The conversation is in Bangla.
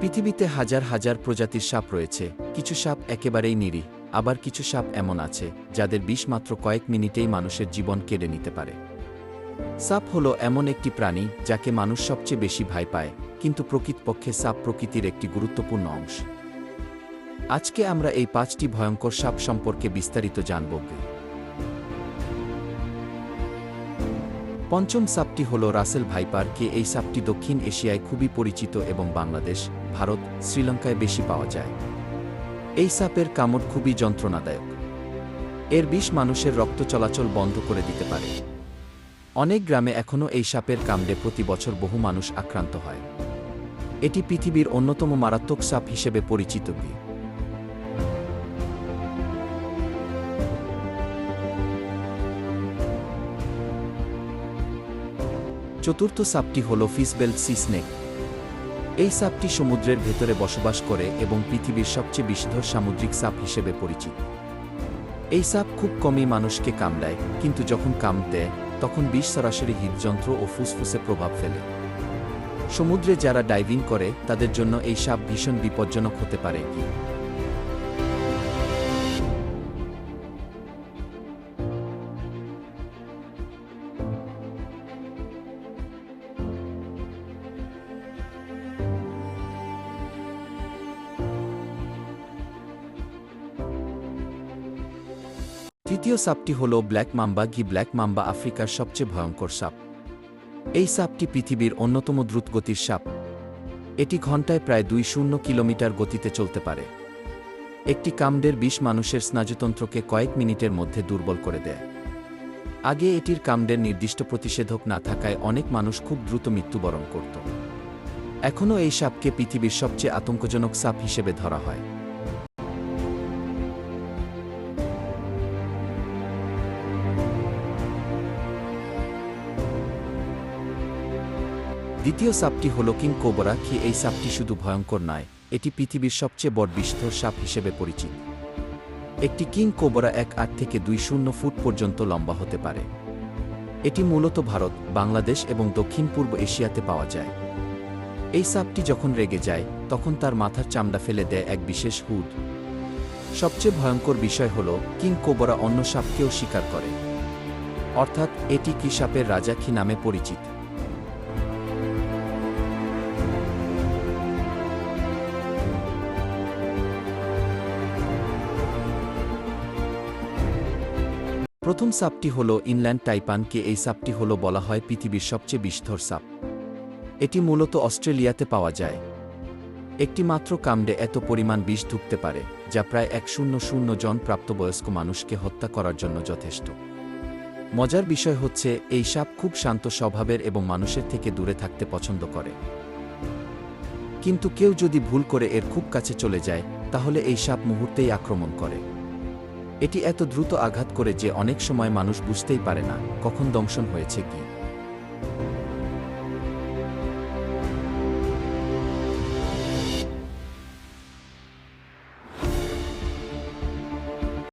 পৃথিবীতে হাজার হাজার প্রজাতির সাপ রয়েছে, কিছু সাপ একেবারেই নিরীহ, আবার কিছু সাপ এমন আছে, যাদের বিষ মাত্র কয়েক মিনিটেই মানুষের জীবন কেড়ে নিতে পারে। সাপ হলো এমন একটি প্রাণী যাকে মানুষ সবচেয়ে বেশি ভয় পায়, কিন্তু প্রকৃতপক্ষে সাপ প্রকৃতির একটি গুরুত্বপূর্ণ অংশ। আজকে আমরা এই পাঁচটি ভয়ঙ্কর সাপ সম্পর্কে বিস্তারিত জানব। পঞ্চম সাপটি হল রাসেল ভাইপার, কে এই সাপটি দক্ষিণ এশিয়ায় খুবই পরিচিত এবং বাংলাদেশ, ভারত, শ্রীলঙ্কায় বেশি পাওয়া যায়। এই সাপের কামড় খুবই যন্ত্রণাদায়ক। এর বিষ মানুষের রক্ত চলাচল বন্ধ করে দিতে পারে। অনেক গ্রামে এখনও এই সাপের কামড়ে প্রতি বছর বহু মানুষ আক্রান্ত হয়। এটি পৃথিবীর অন্যতম মারাত্মক সাপ হিসেবে পরিচিত চতুর্থ সাপটি হল ফিসবেল সি স্নেক এই সাপটি সমুদ্রের ভেতরে বসবাস করে এবং পৃথিবীর সবচেয়ে বিষধর সামুদ্রিক সাপ হিসেবে পরিচিত। এই সাপ খুব কমই মানুষকে কামড়ায়, কিন্তু যখন কাম দেয় তখন বিষ সরাসরি হৃদযন্ত্র ও ফুসফুসে প্রভাব ফেলে। সমুদ্রে যারা ডাইভিং করে, তাদের জন্য এই সাপ ভীষণ বিপজ্জনক হতে পারে। কি তৃতীয় সাপটি হল ব্ল্যাক মাম্বা ঘি ব্ল্যাক মাম্বা আফ্রিকার সবচেয়ে ভয়ঙ্কর সাপ। এই সাপটি পৃথিবীর অন্যতম দ্রুতগতির সাপ। এটি ঘন্টায় প্রায় দুই শূন্য কিলোমিটার গতিতে চলতে পারে। একটি কামড়ের বিষ মানুষের স্নায়ুতন্ত্রকে কয়েক মিনিটের মধ্যে দুর্বল করে দেয়। আগে এটির কামড়ের নির্দিষ্ট প্রতিষেধক না থাকায় অনেক মানুষ খুব দ্রুত মৃত্যুবরণ করত। এখনও এই সাপকে পৃথিবীর সবচেয়ে আতঙ্কজনক সাপ হিসেবে ধরা হয়। দ্বিতীয় সাপটি হল কিং কোবরা, কি এই সাপটি শুধু ভয়ঙ্কর নয়, এটি পৃথিবীর সবচেয়ে বড় বিষধর সাপ হিসেবে পরিচিত। একটি কিং কোবরা এক আট থেকে দুই শূন্য ফুট পর্যন্ত লম্বা হতে পারে। এটি মূলত ভারত, বাংলাদেশ এবং দক্ষিণ পূর্ব এশিয়াতে পাওয়া যায়। এই সাপটি যখন রেগে যায়, তখন তার মাথার চামড়া ফেলে দেয় এক বিশেষ হুড সবচেয়ে ভয়ঙ্কর বিষয় হল, কিং কোবরা অন্য সাপকেও শিকার করে। অর্থাৎ, এটি কি সাপের রাজা কি নামে পরিচিত? প্রথম সাপটি হল ইনল্যান্ড টাইপানকে এই সাপটি হল বলা হয় পৃথিবীর সবচেয়ে বিষধর সাপ। এটি মূলত অস্ট্রেলিয়াতে পাওয়া যায়। একটি মাত্র কামড়ে এত পরিমাণ বিষ ঢুকতে পারে, যা প্রায় এক শূন্য শূন্য জন প্রাপ্তবয়স্ক মানুষকে হত্যা করার জন্য যথেষ্ট। মজার বিষয় হচ্ছে, এই সাপ খুব শান্ত স্বভাবের এবং মানুষের থেকে দূরে থাকতে পছন্দ করে। কিন্তু কেউ যদি ভুল করে এর খুব কাছে চলে যায়, তাহলে এই সাপ মুহূর্তেই আক্রমণ করে। এটি এত দ্রুত আঘাত করে যে অনেক সময় মানুষ বুঝতেই পারে না কখন দংশন হয়েছে কি।